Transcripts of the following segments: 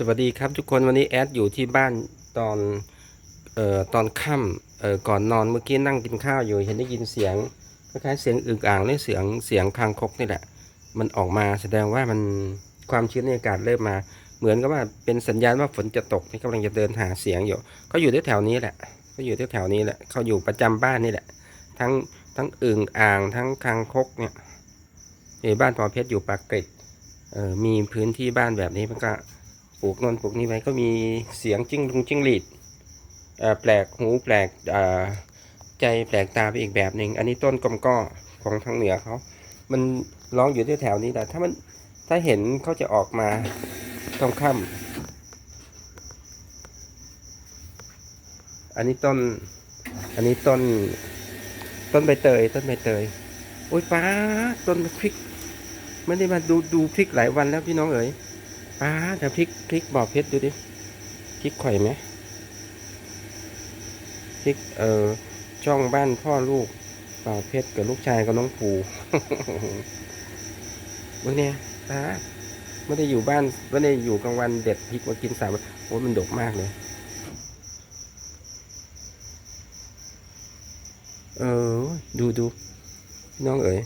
สวัสดีครับทุกคนวันนี้แอดอยู่ที่บ้านตอนเอ่อตอนค่ำเอ่อก่อนนอนเมื่อกี้นั่งกินข้าวอยู่เห็นได้ยินเสียงคล้ายๆเสียงอึ่งอ่างนี่เสียงเสียงคางคกนี่แหละ มันออกมาแสดงว่ามันความชื้นในอากาศเริ่มมา เหมือนกับว่าเป็นสัญญาณว่าฝนจะตกนี่กำลังจะเดินหาเสียงอยู่เขาอยู่แถวนี้แหละเขาอยู่แถวนี้แหละเขาอยู่ประจำบ้านนี่แหละ ทั้งทั้งอึ่งอ่างทั้งคางคกเนี่ยนี่บ้านพอเพชรอยู่ปากเกร็ดมีพื้นที่บ้านแบบนี้มันก็ ปลูกนนปลูกนี่ไว้ก็มีเสียงจิ้งลุงจิ้งหรีดแปลกหูแปลกใจแปลกตาไปอีกแบบหนึ่งอันนี้ต้นกลมก้อของทางเหนือเขา มันร้องอยู่ที่แถวนี้แต่ถ้ามันถ้าเห็นเขาจะออกมาตรงค่ำอันนี้ต้น อันนี้ต้น ต้นใบเตย ต้นใบเตย โอ้ยป้าต้นพริก ไม่ได้มาดูดูพริกหลายวันแล้วพี่น้องเอ๋ย ป้าเดี๋ยวพริกพริกบอกเพชรดูดิพริกไข่ไหมพริกเอ่อช่องบ้านพ่อลูกบ่าวเพชรกับลูกชายกับน้องปูเมื่อเนี่ยป้าไม่ได้อยู่บ้านไม่ได้อยู่กลางวันเด็ดพริกมากินสามวันโอ้มันดกมากเลย เออ ดูดูน้องเอ๋ย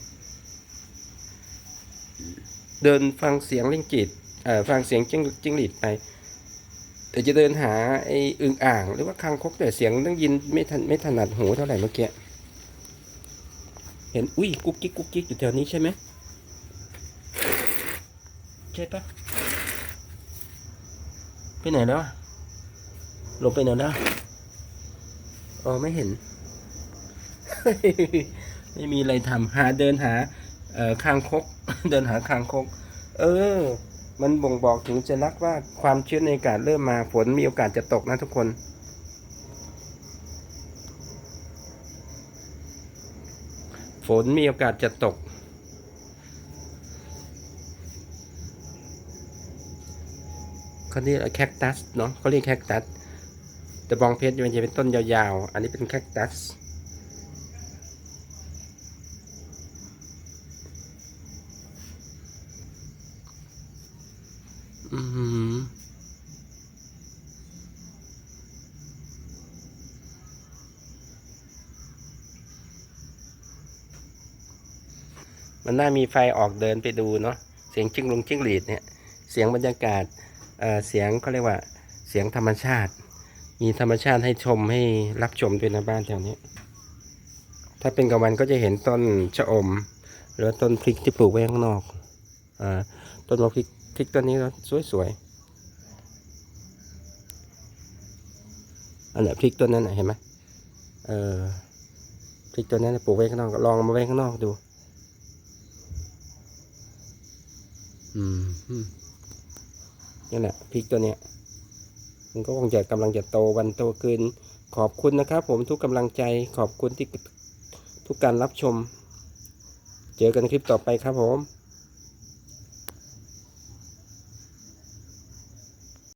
เดินฟังเสียงเล่งจิต ฟังเสียงจิ้งจิ้งหรีดไปแต่จะเดินหาไอ้อึ่งอ่าง หรือว่าคางคกแต่เสียงต้องยินไม่ทันไม่ถนัดหูเท่าไหร่เมื่อกี้เห็นอุ้ยกุ๊กกิ๊กกุ๊กกิ๊กอยู่แถวนี้ใช่ไหมใช่ปะไปไหนแล้วหลบไปไหนแล้วอ๋อไม่เห็น ไม่มีอะไรทำหาเดินหา เอ่อคางคก เดินหาคางคก เออ มันบ่งบอกถึงจะนักว่าความชื้นในอากาศเริ่มมาฝนมีโอกาสจะตกนะทุกคน ฝนมีโอกาสจะตก เขาเรียกแคคตัสเนาะเขาเรียกแคคตัสแต่บองเพชรมันจะเป็นต้นยาวๆ อันนี้เป็นแคคตัส อืมมันน่ามีไฟออกเดินไปดูเนาะ เสียงจิ้งลงจิ้งหรีดเนี่ย เสียงบรรยากาศเอ่อเสียงเขาเรียกว่า เสียงธรรมชาติ มีธรรมชาติให้ชมให้รับชมด้วยนะบ้านแถวนี้ ถ้าเป็นกลางวันก็จะเห็นต้นชะอม หรือต้นพริกที่ปลูกไว้ข้างนอกอ่า ต้นมะพริกพริกต้นนี้ก็สวยๆอันไหนพริกต้นนั้นเห็นไหมเออพริกต้นนั้นปลูกไว้ข้างนอกลองมาไว้ข้างนอกดู อืมอืมนี่นแหละพริกตัวเนี้ยมันก็คงจะกำลังจะโตวันโตขึ้นขอบคุณนะครับ ผมทุกกำลังใจขอบคุณที่ทุกการรับชม เจอกันคลิปต่อไปครับผม